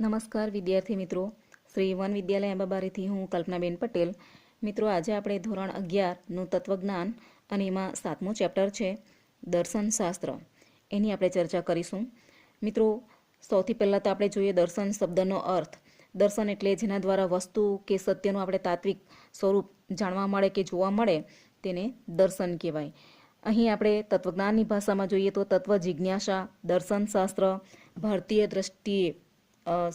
નમસ્કાર વિદ્યાર્થી મિત્રો. શ્રી વન વિદ્યાલય અંબાબારીથી હું કલ્પનાબેન પટેલ. મિત્રો, આજે આપણે ધોરણ અગિયારનું તત્વજ્ઞાન અને એમાં સાતમું ચેપ્ટર છે દર્શનશાસ્ત્ર એની આપણે ચર્ચા કરીશું. મિત્રો, સૌથી પહેલાં તો આપણે જોઈએ દર્શન શબ્દનો અર્થ. દર્શન એટલે જેના દ્વારા વસ્તુ કે સત્યનું આપણે તાત્વિક સ્વરૂપ જાણવા મળે કે જોવા મળે તેને દર્શન કહેવાય. અહીં આપણે તત્વજ્ઞાનની ભાષામાં જોઈએ તો તત્વ જિજ્ઞાસા દર્શનશાસ્ત્ર ભારતીય દ્રષ્ટિએ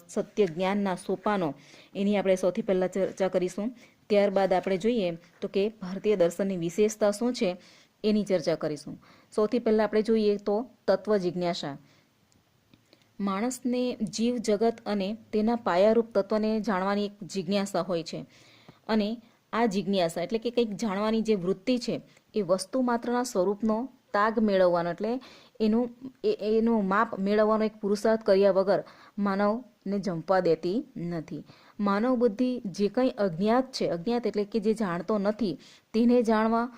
સત્ય જ્ઞાનના સોપાનો, એની આપણે સૌથી પહેલાં ચર્ચા કરીશું. ત્યારબાદ આપણે જોઈએ તો કે ભારતીય દર્શનની વિશેષતા શું છે, એની ચર્ચા કરીશું. સૌથી પહેલાં આપણે જોઈએ તો તત્વ જિજ્ઞાસા. માણસને જીવ, જગત અને તેના પાયારૂપ તત્વને જાણવાની એક જિજ્ઞાસા હોય છે. અને આ જિજ્ઞાસા એટલે કે કંઈક જાણવાની જે વૃત્તિ છે, એ વસ્તુ માત્રના સ્વરૂપનો તાગ મેળવવાનો, એટલે એનું એનું માપ મેળવવાનો એક પુરુષાર્થ કર્યા વગર માનવને જંપવા દેતી નથી. માનવ બુદ્ધિ જે કંઈ અજ્ઞાત છે, અજ્ઞાત એટલે કે જે જાણતો નથી, તેને જાણવા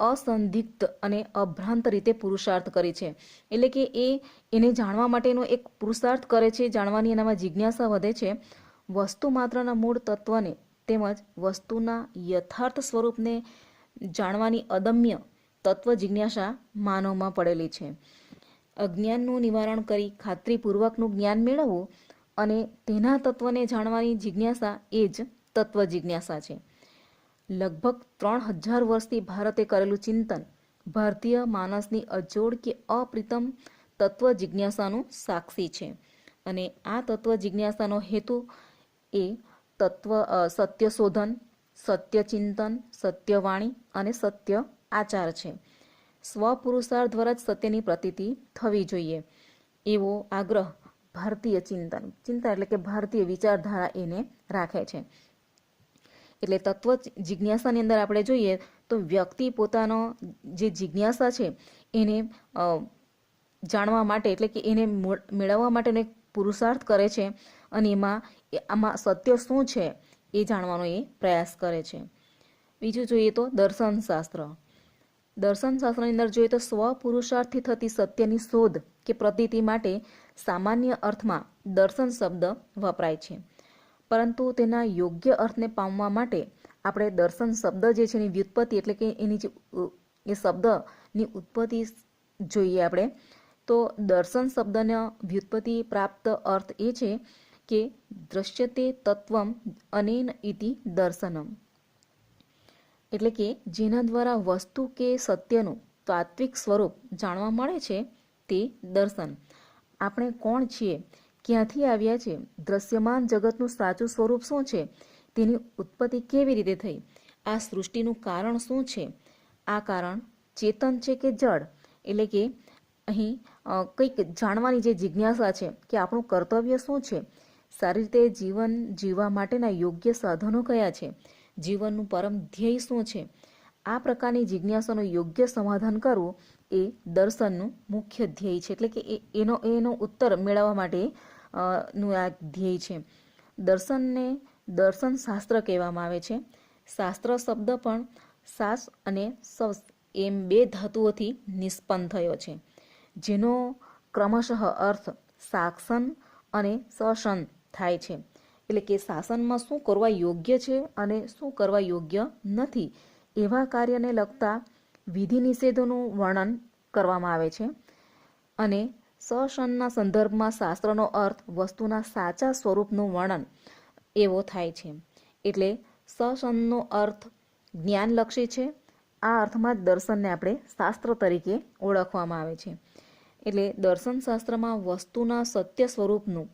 અસંદિગ્ધ અને અભ્રાંત રીતે પુરુષાર્થ કરે છે. એટલે કે એ, એને જાણવા માટેનો એક પુરુષાર્થ કરે છે, જાણવાની એનામાં જિજ્ઞાસા વધે છે. વસ્તુ માત્રના મૂળ તત્વને તેમજ વસ્તુના યથાર્થ સ્વરૂપને જાણવાની અદમ્ય તત્વ જિજ્ઞાસા માનવમાં પડેલી છે. અજ્ઞાનનું નિવારણ કરી ખાતરીપૂર્વકનું જ્ઞાન મેળવવું અને તેના તત્વને જાણવાની જિજ્ઞાસા એ જ તત્વ જિજ્ઞાસા છે. લગભગ ત્રણ હજાર વર્ષથી ભારતે કરેલું ચિંતન ભારતીય માનસની અજોડ કે અપ્રિતમ તત્વ જિજ્ઞાસાનું સાક્ષી છે અને આ તત્વ જિજ્ઞાસાનો હેતુ એ તત્વ સત્ય શોધન સત્ય સત્યવાણી અને સત્ય આચાર છે. સ્વપુરુષાર્થ દ્વારા જ સત્યની પ્રતીતિ થવી જોઈએ. એવો આગ્રહ ભારતીય ચિંતન ચિંતન એટલે કે ભારતીય વિચારધારા એને રાખે છે. એટલે તત્વ જિજ્ઞાસાની અંદર આપણે જોઈએ તો વ્યક્તિ પોતાનો જે જિજ્ઞાસા છે એને જાણવા માટે એટલે કે એને મેળવવા માટેનો એક પુરુષાર્થ કરે છે અને એમાં, આમાં સત્ય શું છે એ જાણવાનો એ પ્રયાસ કરે છે. બીજું જોઈએ તો દર્શનશાસ્ત્ર દર્શનશાસ્ત્રની અંદર જોઈએ તો સ્વપુરુષાર્થથી થતી સત્યની શોધ કે પ્રતીતિ માટે સામાન્ય અર્થમાં દર્શન શબ્દ વપરાય છે. પરંતુ તેના યોગ્ય અર્થને પામવા માટે આપણે દર્શન શબ્દ જે છે એની વ્યુત્પત્તિ એટલે કે એની જે એ શબ્દની ઉત્પત્તિ જોઈએ આપણે, તો દર્શન શબ્દના વ્યુત્પત્તિ પ્રાપ્ત અર્થ એ છે કે દ્રશ્યતે તત્વમ અનેન ઇતિ દર્શનમ. એટલે કે જેના દ્વારા વસ્તુ કે સત્યનું તાત્વિક સ્વરૂપ જાણવા મળે છે તે દર્શન. આપણે કોણ છીએ? ક્યાંથી આવ્યા છે? દ્રશ્યમાન જગતનું સાચું સ્વરૂપ શું છે? તેની ઉત્પત્તિ કેવી રીતે થઈ? આ સૃષ્ટિનું કારણ શું છે? આ કારણ ચેતન છે કે જડ એટલે કે અહીં કંઈક જાણવાની જે જિજ્ઞાસા છે કે આપણું કર્તવ્ય શું છે? સારી રીતે જીવન જીવવા માટેના યોગ્ય સાધનો કયા છે? જીવનનું પરમ ધ્યેય શું છે? આ પ્રકારની જિજ્ઞાસાનું યોગ્ય સમાધાન કરવું એ દર્શનનું મુખ્ય ધ્યેય છે. એટલે કે એનો એનો ઉત્તર મેળવવા માટે નું આ ધ્યેય છે. દર્શનને દર્શન શાસ્ત્ર કહેવામાં આવે છે. શાસ્ત્ર શબ્દ પણ શાસ અને સવસ એમ બે ધાતુઓથી નિષ્પન્ન થયો છે. જેનો ક્રમશઃ અર્થ સાક્ષન અને સશન થાય છે. એટલે કે શાસનમાં શું કરવા યોગ્ય છે અને શું કરવા યોગ્ય નથી, એવા કાર્યને લગતા વિધિ નિષેધોનું વર્ણન કરવામાં આવે છે. અને સશનના સંદર્ભમાં શાસ્ત્રનો અર્થ વસ્તુના સાચા સ્વરૂપનું વર્ણન એવો થાય છે. એટલે સશનનો અર્થ જ્ઞાનલક્ષી છે. આ અર્થમાં જ દર્શનને આપણે શાસ્ત્ર તરીકે ઓળખવામાં આવે છે. એટલે દર્શનશાસ્ત્રમાં વસ્તુના સત્ય સ્વરૂપનું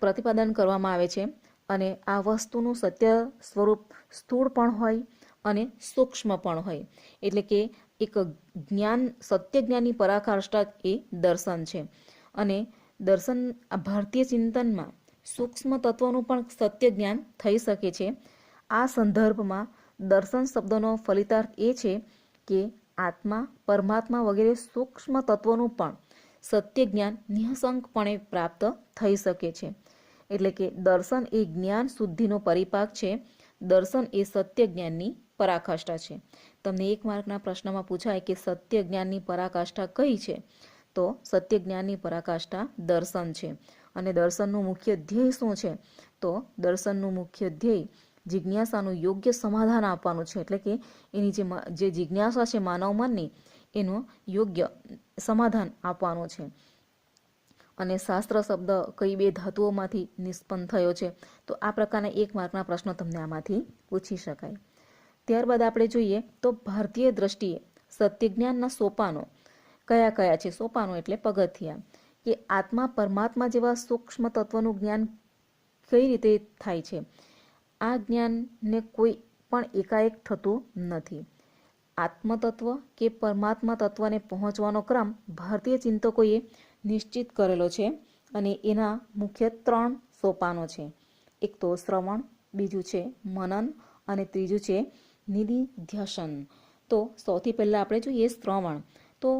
પ્રતિપાદન કરવામાં આવે છે અને આ વસ્તુનું સત્ય સ્વરૂપ સ્થૂળ પણ હોય અને સૂક્ષ્મ પણ હોય. એટલે કે એક જ્ઞાન, સત્ય જ્ઞાનની પરાકાષ્ઠા એ દર્શન છે. અને દર્શન આ ભારતીય ચિંતનમાં સૂક્ષ્મ તત્વનું પણ સત્ય જ્ઞાન થઈ શકે છે. આ સંદર્ભમાં દર્શન શબ્દનો ફલિતાર્થ એ છે કે આત્મા, પરમાત્મા વગેરે સૂક્ષ્મ તત્વોનું પણ સત્ય જ્ઞાન નિઃસંકપણે પ્રાપ્ત થઈ શકે છે. એટલે કે દર્શન એ જ્ઞાન શુદ્ધિનો પરિપાક છે. દર્શન એ સત્ય જ્ઞાનની પરાકાષ્ઠા છે. તમને એક માર્કના પ્રશ્નમાં પૂછાય કે સત્ય જ્ઞાનની પરાકાષ્ઠા કઈ છે? તો સત્ય જ્ઞાનની પરાકાષ્ઠા દર્શન છે. અને દર્શનનું મુખ્ય ધ્યેય શું છે? તો દર્શનનું મુખ્ય ધ્યેય જિજ્ઞાસાનું યોગ્ય સમાધાન આપવાનું છે. એટલે કે એની જે જે જિજ્ઞાસા છે માનવ મનની, એનું યોગ્ય સમાધાન આપવાનું છે. અને શાસ્ત્ર શબ્દ કઈ બે ધાતુઓમાંથી નિષ્પન્ન થયો છે, તો આ પ્રકારના એક માર્કના પ્રશ્નો તમને આમાંથી પૂછી શકાય. ત્યારબાદ આપણે જોઈએ તો ભારતીય દ્રષ્ટિએ સત્યજ્ઞાનના સોપાનો કયા કયા છે? સોપાનો એટલે પગથિયા. કે આત્મા પરમાત્મા જેવા સૂક્ષ્મ તત્વનું જ્ઞાન કઈ રીતે થાય છે? આ જ્ઞાનને કોઈ પણ એકાએક થતું નથી. આત્મતત્વ કે પરમાત્મા તત્વને પહોંચવાનો ક્રમ ભારતીય ચિંતકોએ નિશ્ચિત કરેલો છે અને એના મુખ્ય ત્રણ સોપાનો છે. એક તો શ્રવણ, બીજું છે મનન અને ત્રીજું છે નિધિધ્યાસન. તો સૌથી પહેલાં આપણે જોઈએ શ્રવણ. તો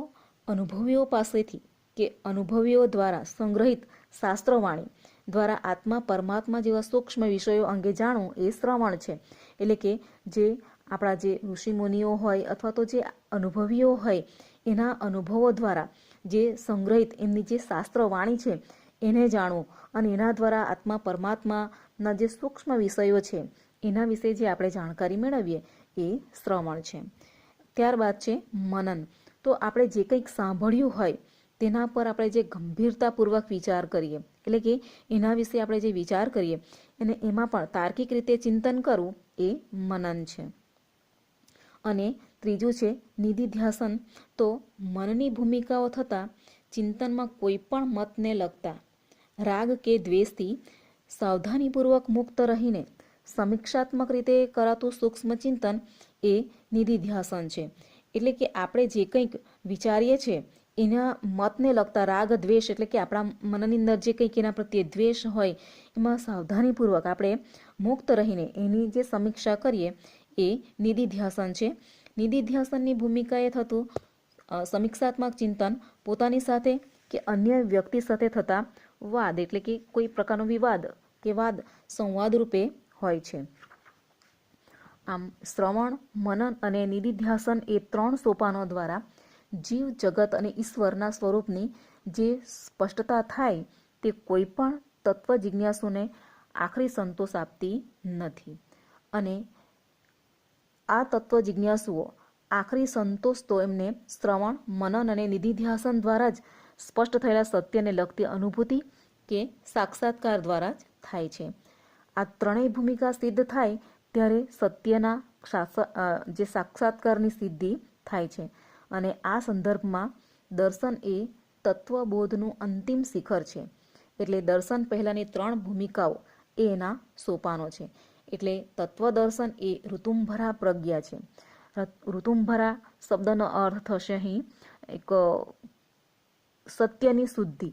અનુભવીઓ પાસેથી કે અનુભવીઓ દ્વારા સંગ્રહિત શાસ્ત્રવાણી દ્વારા આત્મા પરમાત્મા જેવા સૂક્ષ્મ વિષયો અંગે જાણવું એ શ્રવણ છે. એટલે કે જે આપણા જે ઋષિમુનિઓ હોય અથવા તો જે અનુભવીઓ હોય, એના અનુભવો દ્વારા જે સંગ્રહિત એમની જે શાસ્ત્ર વાણી છે, એને જાણવું. અને એના દ્વારા આત્મા પરમાત્માના જે સૂક્ષ્મ વિષયો છે, એના વિશે જે આપણે જાણકારી મેળવીએ, એ શ્રવણ છે. ત્યારબાદ છે મનન. તો આપણે જે કંઈક સાંભળ્યું હોય, તેના પર આપણે જે ગંભીરતાપૂર્વક વિચાર કરીએ, એટલે કે એના વિશે આપણે જે વિચાર કરીએ અને એમાં પણ તાર્કિક રીતે ચિંતન કરવું એ મનન છે. અને ત્રીજું છે નિધિધ્યાસન. તો મનની ભૂમિકાઓ થતાં ચિંતનમાં કોઈ પણ મતને લગતા રાગ કે દ્વેષથી સાવધાનીપૂર્વક મુક્ત રહીને સમીક્ષાત્મક રીતે કરાતું સૂક્ષ્મ ચિંતન એ નિધિધ્યાસન છે. એટલે કે આપણે જે કંઈક વિચારીએ છીએ એના મતને લગતા રાગ, દ્વેષ, એટલે કે આપણા મનની અંદર જે કંઈક એના પ્રત્યે દ્વેષ હોય, એમાં સાવધાનીપૂર્વક આપણે મુક્ત રહીને એની જે સમીક્ષા કરીએ એ નિધિધ્યાસન છે. નિધિધ્યાસનની ભૂમિકાએ થતું સમીક્ષાત્મક ચિંતન પોતાની સાથે કે અન્ય વ્યક્તિ સાથે થતા વાદ, એટલે કે કોઈ પ્રકારનો વિવાદ કે વાદ સંવાદ રૂપે હોય છે. આમ, શ્રવણ, મનન અને નિધિધ્યાસન એ ત્રણ સોપાનો દ્વારા જીવ, જગત અને ઈશ્વરના સ્વરૂપની જે સ્પષ્ટતા થાય તે કોઈ પણ તત્વ જિજ્ઞાસુને આખરી સંતોષ આપતી નથી. અને આ તત્વ જિજ્ઞાસુઓ આખરી સંતોષ તો એમને શ્રવણ, મનન અને નિધિધ્યાસન દ્વારા જ સ્પષ્ટ થયેલા સત્યને લગતી અનુભૂતિ કે સાક્ષાત્કાર દ્વારા જ થાય છે. આ ત્રણેય ભૂમિકા સિદ્ધ થાય ત્યારે સત્યના જે સાક્ષાત્કારની સિદ્ધિ થાય છે અને આ સંદર્ભમાં દર્શન એ તત્વબોધનું અંતિમ શિખર છે. એટલે દર્શન પહેલાંની ત્રણ ભૂમિકાઓ એ એના સોપાનો છે. એટલે તત્વદર્શન એ ઋતુંભરા પ્રજ્ઞા છે. ઋતુંભરા શબ્દનો અર્થ થશે અહીં એક સત્યની શુદ્ધિ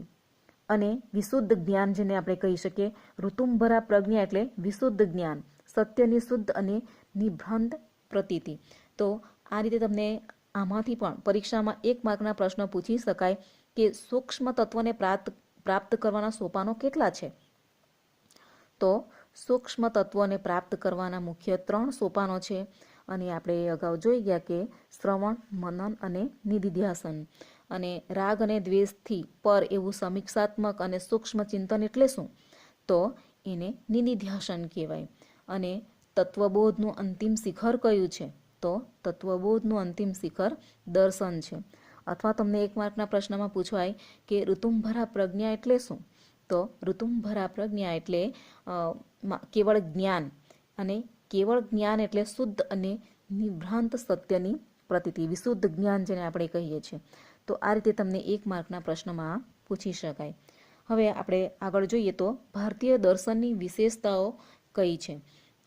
અને વિશુદ્ધ જ્ઞાન જેને આપણે કહી શકીએ. ઋતુંભરા પ્રજ્ઞા એટલે વિશુદ્ધ જ્ઞાન, સત્યની શુદ્ધ અને નિભ્રંત પ્રતીતિ. તો આ રીતે તમને આમાંથી પણ પરીક્ષામાં એક માર્કના પ્રશ્ન પૂછી શકાય કે સૂક્ષ્મ તત્વને પ્રાપ્ત પ્રાપ્ત કરવાના સોપાનો કેટલા છે? તો સૂક્ષ્મ તત્વોને પ્રાપ્ત કરવાના મુખ્ય ત્રણ સોપાનો છે. અને આપણે અગાઉ જોઈ ગયા કે શ્રવણ, મનન અને નિધિધ્યાસન. અને રાગ અને દ્વેષથી પર એવું સમીક્ષાત્મક અને સૂક્ષ્મ ચિંતન એટલે શું? તો એને નિધિધ્યાસન કહેવાય. અને તત્વબોધનું અંતિમ શિખર કયું છે? તો તત્વબોધનું અંતિમ શિખર દર્શન છે. અથવા તમને એક માર્કના પ્રશ્નમાં પૂછવાય કે ઋતુંભરા પ્રજ્ઞા એટલે શું? તો ઋતુંભરા પ્રજ્ઞા એટલે કેવળ જ્ઞાન. અને કેવળ જ્ઞાન એટલે શુદ્ધ અને નિભ્રાંત સત્યની પ્રતિતિ, વિશુદ્ધ જ્ઞાન જેને આપણે કહીએ છીએ. તો આ રીતે તમને એક માર્કના પ્રશ્નમાં પૂછી શકાય. હવે આપણે આગળ જોઈએ તો ભારતીય દર્શનની વિશેષતાઓ કઈ છે?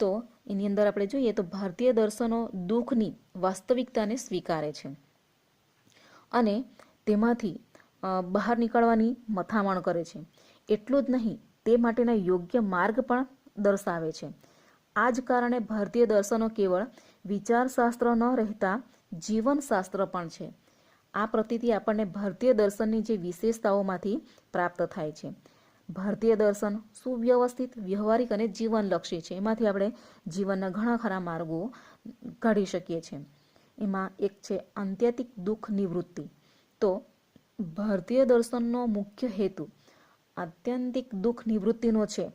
તો એની અંદર આપણે જોઈએ તો ભારતીય દર્શનો દુઃખની વાસ્તવિકતાને સ્વીકારે છે. અને તેમાંથી બહાર નીકળવાની મથામણ કરે છે. એટલું જ નહીં, તે માટેના યોગ્ય માર્ગ પણ દર્શાવે છે. આ જ કારણે ભારતીય દર્શનો કેવળ વિચારશાસ્ત્ર ન રહેતા, જીવનશાસ્ત્ર પણ છે. આ પ્રતિથી આપણને ભારતીય દર્શનની જે વિશેષતાઓમાંથી પ્રાપ્ત થાય છે. ભારતીય દર્શન સુવ્યવસ્થિત, વ્યવહારિક અને જીવનલક્ષી છે. એમાંથી આપણે જીવનના ઘણા ખરા માર્ગો કાઢી શકીએ છીએ. એમાં એક છે આત્યંતિક દુઃખ નિવૃત્તિ. તો ભારતીય દર્શનનો મુખ્ય હેતુ આત્યંતિક દુઃખ નિવૃત્તિનો છે.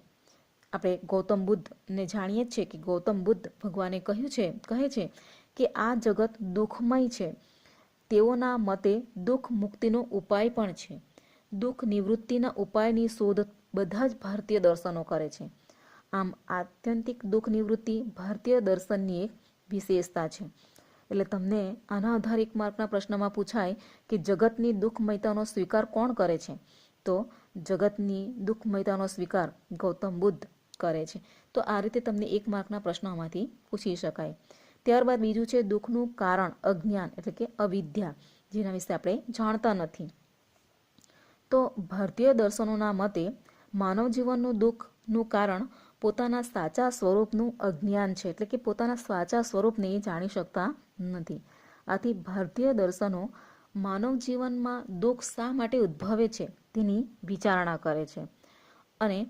આપણે ગૌતમ બુદ્ધને જાણીએ છીએ કે ગૌતમ બુદ્ધ ભગવાને કહ્યું છે, કહે છે કે આ જગત દુઃખમય છે. તેઓના મતે દુઃખ મુક્તિનો ઉપાય પણ છે. દુઃખ નિવૃત્તિના ઉપાયની શોધ બધા જ ભારતીય દર્શનો કરે છે. આમ આત્યંતિક દુઃખ નિવૃત્તિ ભારતીય દર્શનની એક વિશેષતા છે. એટલે તમને આના આધારિત માર્કના પ્રશ્નમાં પૂછાય કે જગતની દુઃખમયતાનો સ્વીકાર કોણ કરે છે? તો જગતની દુઃખમયતાનો સ્વીકાર ગૌતમ બુદ્ધ કરે છે. તો આ રીતે તમને એક માર્કના પ્રશ્નોમાંથી પૂછી શકાય. ત્યારબાદ બીજું છે, દુઃખનું કારણ અજ્ઞાન એટલે કે અવિદ્યા, જેના વિશે આપણે જાણતા નથી. તો ભારતીય દર્શનોના મતે માનવ જીવનનું દુઃખનું કારણ પોતાના સાચા સ્વરૂપનું અજ્ઞાન છે, એટલે કે પોતાના સાચા સ્વરૂપને જાણી શકતા નથી. આથી ભારતીય દર્શનો માનવ જીવનમાં દુઃખ શા માટે ઉદ્ભવે છે તેની વિચારણા કરે છે. અને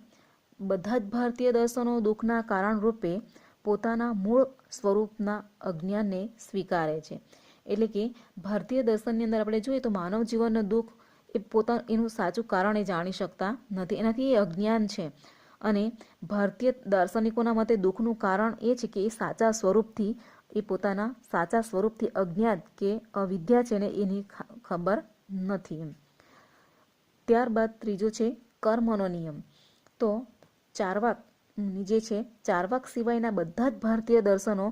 બધા જ ભારતીય દર્શનો દુઃખના કારણ રૂપે પોતાના મૂળ સ્વરૂપના અજ્ઞાનને સ્વીકારે છે. એટલે કે ભારતીય દર્શનની અંદર આપણે જોઈએ તો માનવ જીવનનો દુઃખ એ પોતા, એનું સાચું કારણ એ જાણી શકતા નથી. એનાથી એ અજ્ઞાન છે. અને ભારતીય દાર્શનિકોના મતે દુઃખનું કારણ એ છે કે એ સાચા સ્વરૂપથી એ પોતાના સાચા સ્વરૂપથી અજ્ઞાત કે અવિદ્યા છે ને એની ખબર નથી એમ. ત્યારબાદ ત્રીજો છે કર્મનો નિયમ. તો ચારવાક જે છે, ચારવાક સિવાયના બધા જ ભારતીય દર્શનો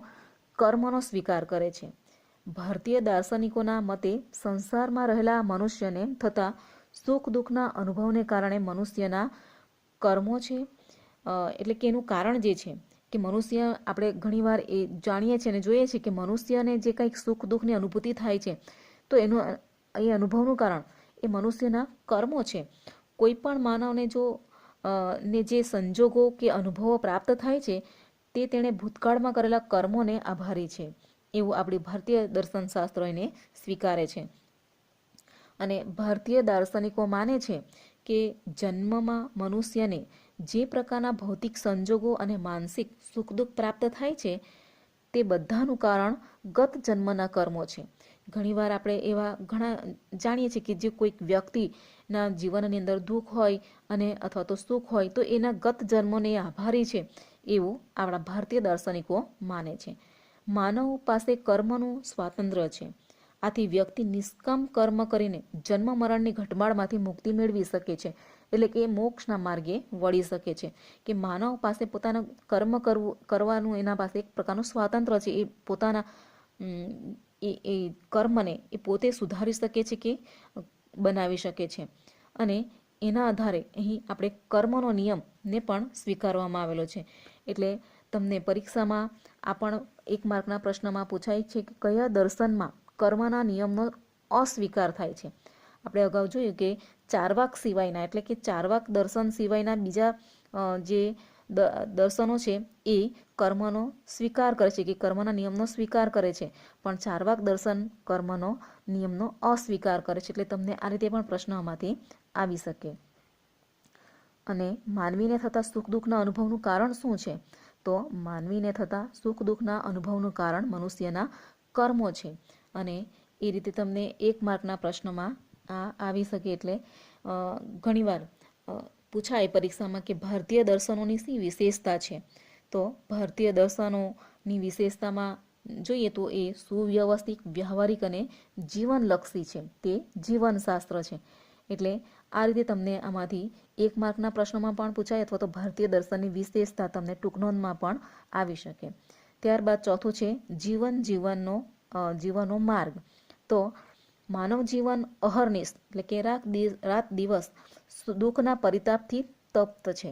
કર્મનો સ્વીકાર કરે છે. ભારતીય દાર્શનિકોના મતે સંસારમાં રહેલા મનુષ્યને થતા સુખ દુઃખના અનુભવને કારણે મનુષ્યના કર્મો છે એટલે કે એનું કારણ જે છે કે મનુષ્ય આપણે ઘણીવાર એ જાણીએ છીએ અને જોઈએ છીએ કે મનુષ્યને જે કંઈક સુખ દુઃખની અનુભૂતિ થાય છે, તો એનું એ અનુભવનું કારણ એ મનુષ્યના કર્મો છે. કોઈ પણ માનવને જો ને જે સંજોગો કે અનુભવો પ્રાપ્ત થાય છે, તે તેણે ભૂતકાળમાં કરેલા કર્મોને આભારી છે. એવું આપણી ભારતીય દર્શનશાસ્ત્રો એને સ્વીકારે છે. અને ભારતીય દાર્શનિકો માને છે કે જન્મમાં મનુષ્યને જે પ્રકારના ભૌતિક સંજોગો અને માનસિક સુખ દુઃખ પ્રાપ્ત થાય છે, તે બધાનું કારણ ગત જન્મના કર્મો છે. ઘણીવાર આપણે એવા ઘણા જાણીએ છીએ કે જે કોઈક વ્યક્તિના જીવનની અંદર દુઃખ હોય અને અથવા તો સુખ હોય, તો એના ગત જન્મોને આભારી છે એવું આપણા ભારતીય દાર્શનિકો માને છે. માનવ પાસે કર્મનું સ્વાતંત્ર્ય છે. આથી વ્યક્તિ નિષ્કામ કર્મ કરીને જન્મ મરણની ઘટમાળમાંથી મુક્તિ મેળવી શકે છે. એટલે કે મોક્ષના માર્ગે વળી શકે છે. કે માનવ પાસે પોતાના કર્મ કરવું, કરવાનું એના પાસે એક પ્રકારનું સ્વાતંત્ર્ય છે. એ પોતાના એ એ કર્મને એ પોતે સુધારી શકે છે કે બનાવી શકે છે. અને એના આધારે અહીં આપણે કર્મનો નિયમને પણ સ્વીકારવામાં આવેલો છે. એટલે તમને પરીક્ષામાં આ પણ એક માર્કના પ્રશ્નમાં પૂછાય છે કે કયા દર્શનમાં કર્મના નિયમનો અસ્વીકાર થાય છે. આપણે અગાઉ જોયું કે ચારવાક સિવાયના, એટલે કે ચારવાક દર્શન સિવાયના બીજા જે દર્શનો છે, એ કર્મનો સ્વીકાર કરે છે કે કર્મના નિયમનો સ્વીકાર કરે છે. પણ ચારવાક દર્શન કર્મનો નિયમનો અસ્વીકાર કરે છે. એટલે તમને આ રીતે પણ પ્રશ્નોમાંથી આવી શકે. અને માનવીને થતા સુખ દુઃખના અનુભવનું કારણ શું છે? તો માનવીને થતા સુખ દુઃખના અનુભવનું કારણ મનુષ્યના કર્મો છે. અને એ રીતે તમને એક માર્કના પ્રશ્નમાં આ આવી શકે એટલે ઘણીવાર પૂછાય પરીક્ષામાં કે ભારતીય દર્શનોની શી વિશેષતા છે? તો ભારતીય દર્શનોની વિશેષતામાં જોઈએ તો એ સુવ્યવસ્થિત, વ્યવહારિક અને જીવનલક્ષી છે. તે જીવનશાસ્ત્ર છે. એટલે આ રીતે તમને આમાંથી એક માર્કના પ્રશ્નોમાં પણ પૂછાય અથવા તો ભારતીય દર્શનની વિશેષતા તમને ટૂંકનોંધમાં પણ આવી શકે. ત્યારબાદ ચોથું છે, જીવન જીવનનો જીવનનો માર્ગ. તો માનવ જીવન અહર્નિશ, એટલે કે રાત દિવસ દુઃખના પરિતાપથી તપ્ત છે.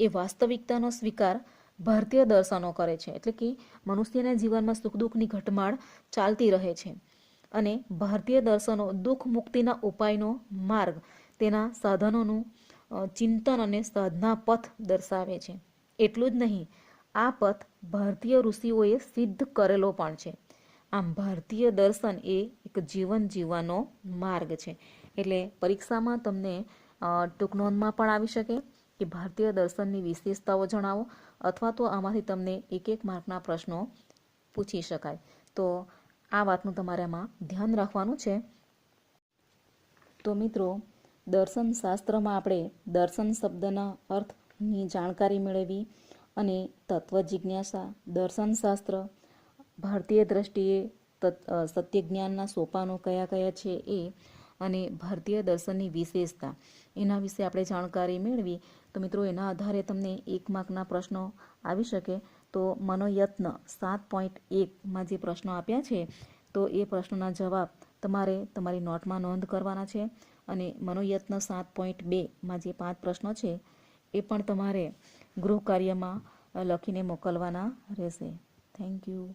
એ વાસ્તવિકતાનો સ્વીકાર ભારતીય દર્શનો કરે છે. એટલે કે મનુષ્યના જીવનમાં સુખ દુઃખની ઘટમાળ ચાલતી રહે છે. અને ભારતીય દર્શનો દુઃખ મુક્તિના ઉપાયનો માર્ગ તેના સાધનોનું ચિંતન અને સાધના પથ દર્શાવે છે. એટલું જ નહીં, આ પથ ભારતીય ઋષિઓએ સિદ્ધ કરેલો પણ છે. આમ ભારતીય દર્શન એ એક જીવન જીવવાનો માર્ગ છે. એટલે પરીક્ષામાં તમને ટૂંકનોંધમાં પણ આવી શકે કે ભારતીય દર્શનની વિશેષતાઓ જણાવો અથવા તો આમાંથી તમને એક એક માર્કના પ્રશ્નો પૂછી શકાય. તો આ વાતનું તમારે આમાં ધ્યાન રાખવાનું છે. તો મિત્રો, દર્શન શાસ્ત્રમાં આપણે દર્શન શબ્દના અર્થની જાણકારી મેળવી અને તત્વ જિજ્ઞાસા, દર્શન શાસ્ત્ર ભારતીય દ્રષ્ટિએ સત્ય જ્ઞાનના સોપાનો કયા કયા છે એ અને ભારતીય દર્શનની વિશેષતા એના વિશે આપણે જાણકારી મેળવી. તો મિત્રો, એના આધારે તમને એક માર્કના પ્રશ્નો આવી શકે. તો મનોયત્ન સાત પોઈન્ટ એકમાં જે પ્રશ્નો આપ્યા છે, તો એ પ્રશ્નોના જવાબ તમારે તમારી નોટમાં નોંધ કરવાના છે અને મનોયત્ન સાત પોઈન્ટ બેમાં જે પાંચ પ્રશ્નો છે, એ પણ તમારે ગૃહ કાર્યમાં લખીને મોકલવાના રહેશે. Thank you.